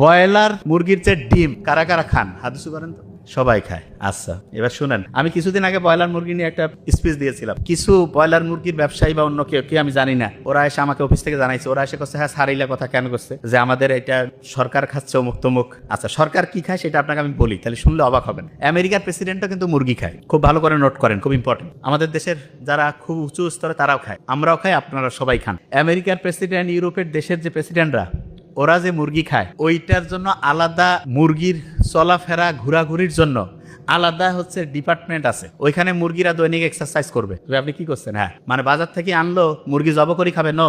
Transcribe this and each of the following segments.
Broiler মুরগির যে ডিম কারা কারা খান? হাদিসু করেন তো? সবাই খায়। আচ্ছা এবার শুনেন, আমি কিছুদিন আগে ব্রয়লার মুরগি নিয়ে একটা স্পিচ দিয়েছিলাম। কিছু ব্রয়লার মুরগির ব্যবসায়ী বা অন্য কেউ কি আমি জানি না, ওরা এসে আমাকে অফিস থেকে জানাইছে। ওরা এসে করছে হ্যাঁ সারিলা কথা কেন করছে? যে আমাদের এটা সরকার খাচ্ছে অমুক তমুক। আচ্ছা সরকার কি খায় সেটা আপনাকে আমি বলি, তাহলে শুনলে অবাক হবেন। আমেরিকার প্রেসিডেন্টও কিন্তু মুরগি খায়। খুব ভালো করে নোট করেন, খুব ইম্পর্টেন্ট আমাদের দেশের যারা খুব উঁচু স্তরে তারাও খায়, আমরাও খাই, আপনারা সবাই খান। আমেরিকার প্রেসিডেন্ট ইউরোপের দেশের যে প্রেসিডেন্টরা ওরা যে মুরগি খায়, ওইটার জন্য আলাদা মুরগির চলাফেরা, ঘোরাঘুরির জন্য আলাদা হচ্ছে ডিপার্টমেন্ট আছে। ওইখানে মুরগিরা দৈনিক এক্সারসাইজ করবে। আপনি কি করছেন? হ্যাঁ মানে বাজার থেকে আনলো, মুরগি জব করে খাবে ন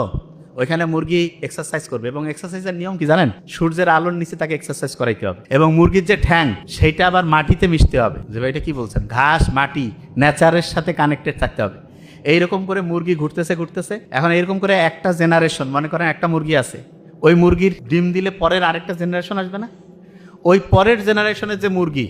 ওইখানে মুরগি এক্সারসাইজ করবে এবং এক্সারসাইজের নিয়ম কি জানেন? সূর্যের আলোর নিচে তাকে এক্সারসাইজ করাইতে হবে এবং মুরগির যে ঠ্যাং, সেটা আবার মাটিতে মিশতে হবে। যে ভাই, এটা কি বলছেন? ঘাস, মাটি, নেচারের সাথে কানেক্টেড থাকতে হবে। এইরকম করে মুরগি ঘুরতেছে ঘুরতেছে। এখন এরকম করে একটা জেনারেশন মনে করেন একটা মুরগি আছে ওই মুরগির ডিম দিলে পরের আরেকটা জেনারেশন আসবে না? ওই পরের জেনারেশনের যে মুরগি,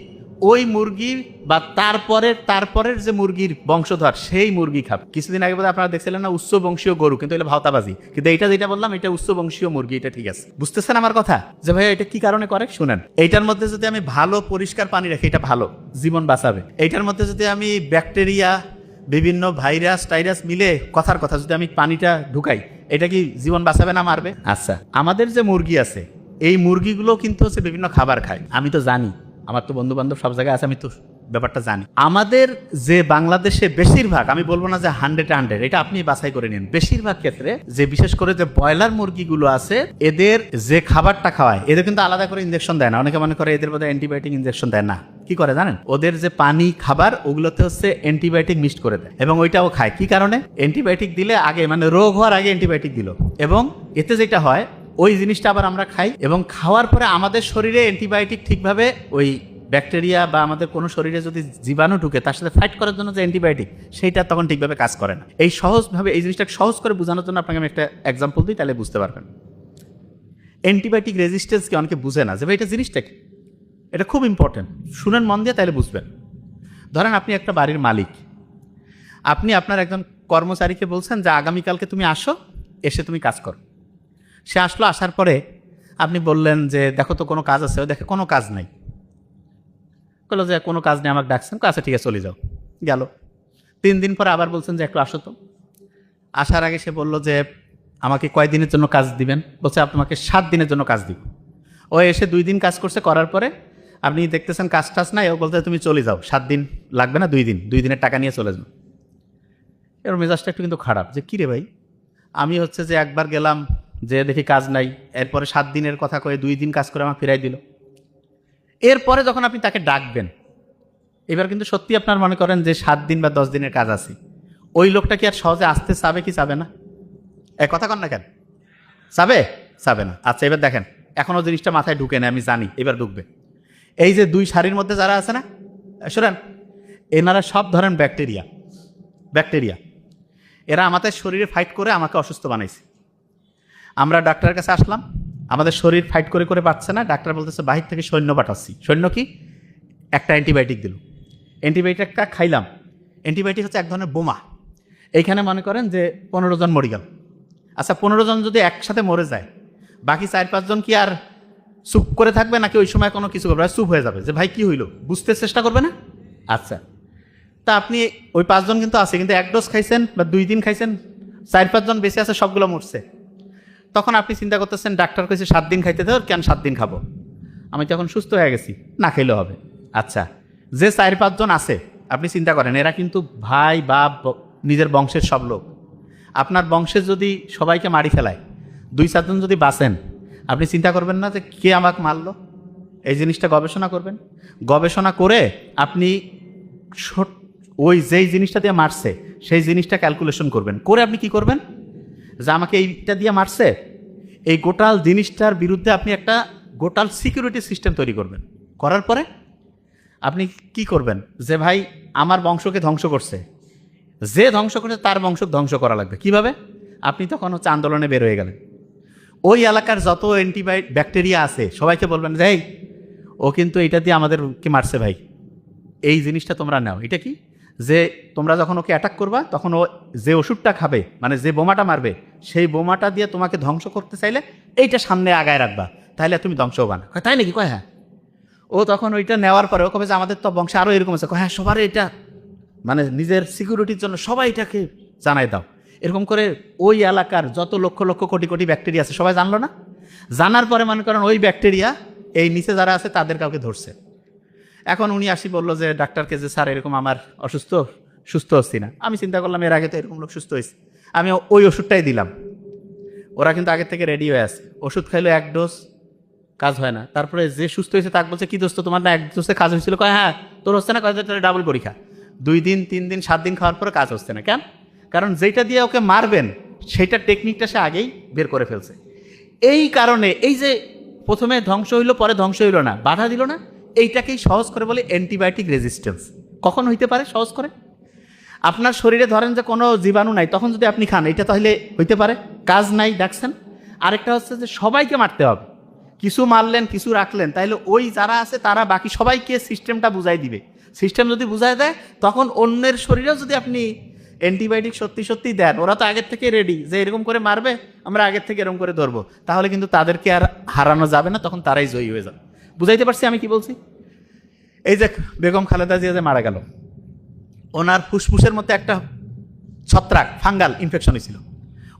ওই মুরগি বা তারপরের তারপরের যে মুরগির বংশধর, সেই মুরগি খাবে। কিছুদিন আগে বোধহয় আপনারা দেখছিলেন না, উচ্চ বংশীয় গরু, কিন্তু এটা ভাওতাবাজি। কিন্তু এটা যেটা বললাম, এটা উচ্চ বংশীয় মুরগি, এটা ঠিক আছে। বুঝতেছেন আমার কথা? যে ভাই এটা কি কারণে করে? শুনেন, এইটার মধ্যে যদি আমি ভালো পরিষ্কার পানি রাখি, এটা ভালো, জীবন বাঁচাবে। এইটার মধ্যে যদি আমি ব্যাকটেরিয়া, বিভিন্ন ভাইরাস, টাইরাস মিলে কথার কথা, যদি আমি পানিটা ঢুকাই এটা কি জীবন বাঁচাবে না মারবে? আচ্ছা। আমাদের যে মুরগি আছে এই মুরগিগুলো কিন্তু হচ্ছে বিভিন্ন খাবার খায়। আমি তো জানি। আমার তো বন্ধু বান্ধব সব জায়গায় আছে আমি তো ব্যাপারটা জানি। আমাদের যে বাংলাদেশে বেশিরভাগ, আমি বলব না যে হান্ড্রেড হান্ড্রেড এটা আপনি বাছাই করে নিন। বেশিরভাগ ক্ষেত্রে যে বিশেষ করে যে ব্রয়লার মুরগিগুলো আছে, এদের যে খাবারটা খাওয়ায়, এদের কিন্তু আলাদা করে ইঞ্জেকশন দেয় না। অনেকে মনে করে এদের মধ্যে অ্যান্টিবায়োটিক ইঞ্জেকশন দেয় না। কি করে জানেন? ওদের যে পানি, খাবার, ওগুলোতে হচ্ছে অ্যান্টিবায়োটিক মিক্সড করে দেয় এবং ওইটাও খায়। কি কারণে? অ্যান্টিবায়োটিক দিলে আগে মানে রোগ হওয়ার আগে অ্যান্টিবায়োটিক দিল। এবং এতে যেটা হয়, ওই জিনিসটা আবার আমরা খাই এবং খাওয়ার পরে আমাদের শরীরে অ্যান্টিবায়োটিক ঠিকভাবে ওই ব্যাকটেরিয়া বা আমাদের কোনো শরীরে যদি জীবাণু ঢুকে, তার সাথে ফাইট করার জন্য যে অ্যান্টিবায়োটিক সেইটা তখন ঠিকভাবে কাজ করে না। এই সহজভাবে, এই জিনিসটাকে সহজ করে বোঝানোর জন্য আপনাকে আমি একটা এক্সাম্পল দিই, তাহলে বুঝতে পারবেন। অ্যান্টিবায়োটিক রেজিস্ট্যান্সকে অনেকে বুঝে না, যে এটা জিনিসটা কি? এটা খুব ইম্পর্টেন্ট শুনেন মন দিয়ে, তাহলে বুঝবেন। ধরেন আপনি একটা বাড়ির মালিক। আপনি আপনার একজন কর্মচারীকে বলছেন যে, আগামীকালকে তুমি আসো, এসে তুমি কাজ করো। সে আসলো, আসার পরে আপনি বললেন যে, দেখো তো কোনো কাজ আছে। দেখে কোনো কাজ নাই। বলল যে, কোনো কাজ নেই, আমাকে ডাকছেন। আচ্ছা ঠিক আছে, চলে যাও। গেল। তিন দিন পরে আবার বলছেন যে, একটু আসো তো। আসার আগে সে বলল যে, আমাকে কয় দিনের জন্য কাজ দিবেন? বলছে আপনাকে সাত দিনের জন্য কাজ দিব। ও এসে দুই দিন কাজ করছে, করার পরে আপনি দেখতেছেন কাজ টাজ নাই, ও বলতে তুমি চলে যাও, সাত দিন লাগবে না, দুই দিন, দুই দিনের টাকা নিয়ে চলে যাও। এর মেজাজটা একটু কিন্তু খারাপ, যে, কী রে ভাই? আমি হচ্ছে যে, একবার গেলাম, যে, দেখি কাজ নাই, এরপরে সাত দিনের কথা কয়ে দুই দিন কাজ করে আমার ফিরাই দিল। এরপরে যখন আপনি তাকে ডাকবেন, এবার কিন্তু সত্যি আপনার মনে করেন যে সাত দিন বা দশ দিনের কাজ আছে। ওই লোকটা কি আর সহজে আসতে চাবে কি চাবে না? এ কথা কন না কেন? চাবে? চাবে না। আচ্ছা এবার দেখেন এখনও জিনিসটা মাথায় ঢুকে না আমি জানি, এবার ঢুকবে। এই যে দুই শাড়ির মধ্যে যারা আছে না শোনেন, এনারা সব ধরেন ব্যাকটেরিয়া ব্যাকটেরিয়া। এরা আমাদের শরীরে ফাইট করে আমাকে অসুস্থ বানাইছে। আমরা ডাক্তারের কাছে আসলাম আমাদের শরীর ফাইট করে করে পাচ্ছে না, ডাক্তার বলতেছে, বাহির থেকে সৈন্য পাঠাচ্ছি। সৈন্য কি? একটা অ্যান্টিবায়োটিক দিল। অ্যান্টিবায়োটিকটা খাইলাম। অ্যান্টিবায়োটিক হচ্ছে এক ধরনের বোমা। এইখানে মনে করেন যে পনেরো জন মরে গেল। আচ্ছা পনেরো জন যদি একসাথে মরে যায়, বাকি চার পাঁচজন কি আর চুপ করে থাকবে নাকি ওই সময় কোনো কিছু করবে? চুপ হয়ে যাবে যে, ভাই, কি হইল? বুঝতে চেষ্টা করবে না? আচ্ছা। তা আপনি ওই পাঁচজন কিন্তু আছে, কিন্তু এক ডোজ খাইছেন বা দুই দিন খাইছেন, চার পাঁচজন বেঁচে আছে, সবগুলো মরছে। তখন আপনি চিন্তা করতেছেন, ডাক্তার কইছে সাত দিন খাইতে দেওয়ার কেন সাত দিন খাব? আমি তখন সুস্থ হয়ে গেছি, না খাইলেও হবে। আচ্ছা যে চার পাঁচজন আছে, আপনি চিন্তা করেন, এরা কিন্তু ভাই, বাপ নিজের বংশের সব লোক। আপনার বংশের যদি সবাইকে মারি ফেলায়, দুই চারজন যদি বাঁচেন, আপনি চিন্তা করবেন না যে কে আমাকে মারলো? এই জিনিসটা গবেষণা করবেন। গবেষণা করে আপনি ওই যেই জিনিসটা দিয়ে মারছে, সেই জিনিসটা ক্যালকুলেশন করবেন। করে আপনি কি করবেন? যে আমাকে এইটা দিয়ে মারছে? এই গোটাল জিনিসটার বিরুদ্ধে আপনি একটা গোটাল সিকিউরিটি সিস্টেম তৈরি করবেন। করার পরে আপনি কি করবেন? যে ভাই, আমার বংশকে ধ্বংস করছে। যে ধ্বংস করছে, তার বংশকে ধ্বংস করা লাগবে। কীভাবে? আপনি তখন হচ্ছে আন্দোলনে বের হয়ে গেলেন। ওই এলাকার যত অ্যান্টিবায়োটিক ব্যাকটেরিয়া আছে, সবাইকে বলবেন যে ও কিন্তু এটা দিয়ে আমাদেরকে মারছে ভাই। এই জিনিসটা তোমরা নাও। এটা কি? যে তোমরা যখন ওকে অ্যাটাক করবা তখন ও যে ওষুধটা খাবে মানে যে বোমাটা মারবে সেই বোমাটা দিয়ে তোমাকে ধ্বংস করতে চাইলে এইটা সামনে আগায় রাখবা তাহলে তুমি ধ্বংস হবা না। তাই নাকি? কয় হ্যাঁ। ও তখন ওইটা নেওয়ার পরে ও কবে যে আমাদের তো বংশে আরও এরকম আছে কয়, হ্যাঁ সবার এটা মানে নিজের সিকিউরিটির জন্য সবাই এটাকে জানাই দাও। এরকম করে ওই এলাকার যত লক্ষ লক্ষ কোটি কোটি ব্যাকটেরিয়া আছে সবাই জানলো না? জানার পরে মনে করেন ওই ব্যাকটেরিয়া এই নিচে যারা আছে তাদের কাউকে ধরছে। এখন উনি আসি বলল যে, ডাক্তারকে যে, স্যার, এরকম আমার অসুস্থ, সুস্থ হচ্ছি না। আমি চিন্তা করলাম, এর আগে তো এরকম লোক সুস্থ হয়েছে আমি ওই ওষুধটাই দিলাম। ওরা কিন্তু আগের থেকে রেডি হয়ে আছে। ওষুধ খাইলো এক ডোজ কাজ হয় না। তারপরে যে সুস্থ হয়েছে তাকে বলছে, কি দোস্ত, তোমার না এক ডোজে কাজ হয়েছিল কয় হ্যাঁ তোর হচ্ছে না? কয়, তাহলে ডাবল পরীক্ষা। দুই দিন, তিন দিন, সাত দিন খাওয়ার পরে কাজ হচ্ছে না। কেন? কারণ যেটা দিয়ে ওকে মারবেন, সেইটা টেকনিকটা সে আগেই বের করে ফেলছে। এই কারণে, এই যে প্রথমে ধ্বংস হইল, পরে ধ্বংস হইল না, বাধা দিল না এইটাকেই সহজ করে বলে অ্যান্টিবায়োটিক রেজিস্ট্যান্স কখন হইতে পারে? সহজ করে? আপনার শরীরে ধরেন যে কোনো জীবাণু নাই, তখন যদি আপনি খান, এটা তাহলে হইতে পারে? কাজ নাই, দেখছেন? আরেকটা হচ্ছে যে সবাইকে মারতে হবে। কিছু মারলেন, কিছু রাখলেন তাহলে ওই যারা আছে, তারা বাকি সবাইকে সিস্টেমটা বুঝাই দিবে। সিস্টেম যদি বুঝাই দেয়, তখন অন্যের শরীরেও যদি আপনি অ্যান্টিবায়োটিক সত্যি সত্যি দেন, ওরা তো আগের থেকে রেডি যে এরকম করে মারবে, আমরা আগের থেকে এরকম করে ধরবো। তাহলে কিন্তু তাদেরকে আর হারানো যাবে না, তখন তারাই জয়ী হয়ে যাবে। বুঝাইতে পারছি আমি কি বলছি? এই যে বেগম খালেদা জিয়া যে মারা গেল, ওনার ফুসফুসের মধ্যে একটা ছত্রাক, ফাঙ্গাল ইনফেকশন হয়েছিল।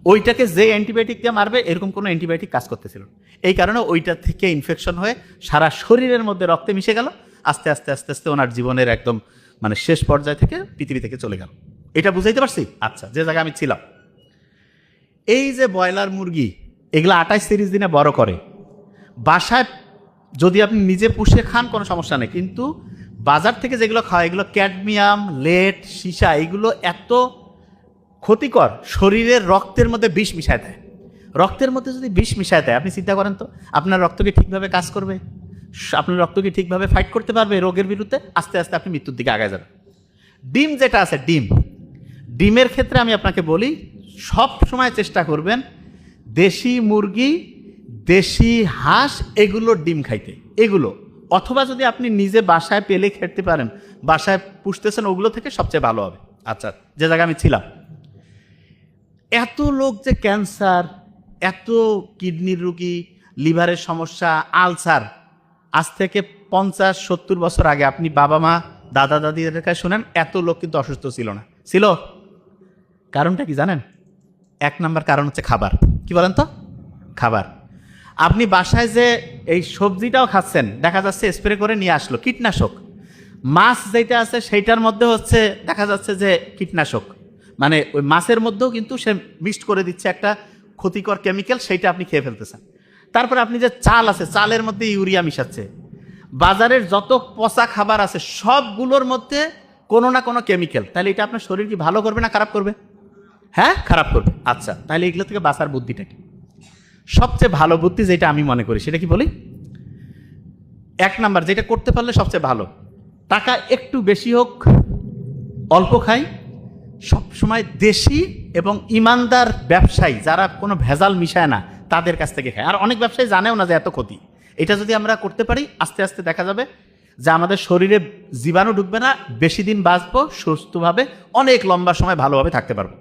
ওইটাকে যে অ্যান্টিবায়োটিক দিয়ে মারবে, এরকম কোনো অ্যান্টিবায়োটিক কাজ করতেছিল। এই কারণে ওইটা থেকে ইনফেকশন হয়ে সারা শরীরের মধ্যে রক্তে মিশে গেল, আস্তে আস্তে আস্তে আস্তে ওনার জীবনের একদম মানে শেষ পর্যায় থেকে পৃথিবী থেকে চলে গেল। এটা বুঝাইতে পারছি? আচ্ছা যে জায়গায় আমি ছিলাম। এই যে ব্রয়লার মুরগি, এগুলো আঠাশ তিরিশ দিনে বড় করে, বাসায় যদি আপনি নিজে পুষে খান, কোনো সমস্যা নেই। কিন্তু বাজার থেকে যেগুলো খাওয়া, এগুলো ক্যাডমিয়াম, লেট, সীসা, এগুলো এত ক্ষতিকর, শরীরের রক্তের মধ্যে বিষ মিশায় দেয়। রক্তের মধ্যে যদি বিষ মিশায় দেয়, আপনি চিন্তা করেন তো, আপনার রক্ত কি ঠিকভাবে কাজ করবে? আপনার রক্ত কি ঠিকভাবে ফাইট করতে পারবে রোগের বিরুদ্ধে? আস্তে আস্তে আপনি মৃত্যুর দিকে আগায় যাবেন। ডিম যেটা আছে, ডিম। ডিমের ক্ষেত্রে আমি আপনাকে বলি, সব সময় চেষ্টা করবেন দেশি মুরগি দেশি হাঁস, এগুলো ডিম খাইতে। এগুলো। অথবা যদি আপনি নিজে বাসায় পেলে খেতে পারেন, বাসায় পুষতেছেন, ওগুলো থেকে সবচেয়ে ভালো হবে। আচ্ছা যে জায়গায় আমি ছিলাম। এত লোক যে ক্যান্সার, এত কিডনির রুগী, লিভারের সমস্যা, আলসার, আজ থেকে পঞ্চাশ, সত্তর বছর আগে আপনি বাবা, মা, দাদা, দাদিদের কাছে শোনেন, এত লোক কিন্তু অসুস্থ ছিল না। ছিল। কারণটা কি জানেন? এক নাম্বার কারণ হচ্ছে খাবার। কি বলেন তো? খাবার। আপনি বাসায় যে এই সবজিটাও খাচ্ছেন, দেখা যাচ্ছে স্প্রে করে নিয়ে আসলো, কীটনাশক। মাছ যেটা আছে সেইটার মধ্যে হচ্ছে দেখা যাচ্ছে যে কীটনাশক। মানে ওই মাছের মধ্যেও কিন্তু সে মিক্সড করে দিচ্ছে একটা ক্ষতিকর কেমিক্যাল সেইটা আপনি খেয়ে ফেলতেছেন। তারপর আপনি যে চাল আছে, চালের মধ্যে ইউরিয়া মিশাচ্ছে। বাজারের যত পচা খাবার আছে, সবগুলোর মধ্যে কোনো না কোনো কেমিক্যাল তাহলে এটা আপনার শরীর কি ভালো করবে না খারাপ করবে? হ্যাঁ খারাপ করবে। আচ্ছা তাহলে এগুলো থেকে বাঁচার বুদ্ধিটা কি? সবচেয়ে ভালো বুদ্ধি যেটা আমি মনে করি, সেটা কি বলি? এক নাম্বার, যেটা করতে পারলে সবচেয়ে ভালো। টাকা একটু বেশি হোক, অল্প খাই সব সময় দেশি এবং ইমানদার ব্যবসায়ী, যারা কোনো ভেজাল মিশায় না, তাদের কাছ থেকে খায়। আর অনেক ব্যবসায়ী জানেও না যে এত ক্ষতি। এটা যদি আমরা করতে পারি, আস্তে আস্তে দেখা যাবে যে আমাদের শরীরে জীবাণু ঢুকবে না, বেশি দিন বাঁচবো, সুস্থভাবে, অনেক লম্বা সময় ভালোভাবে থাকতে পারব।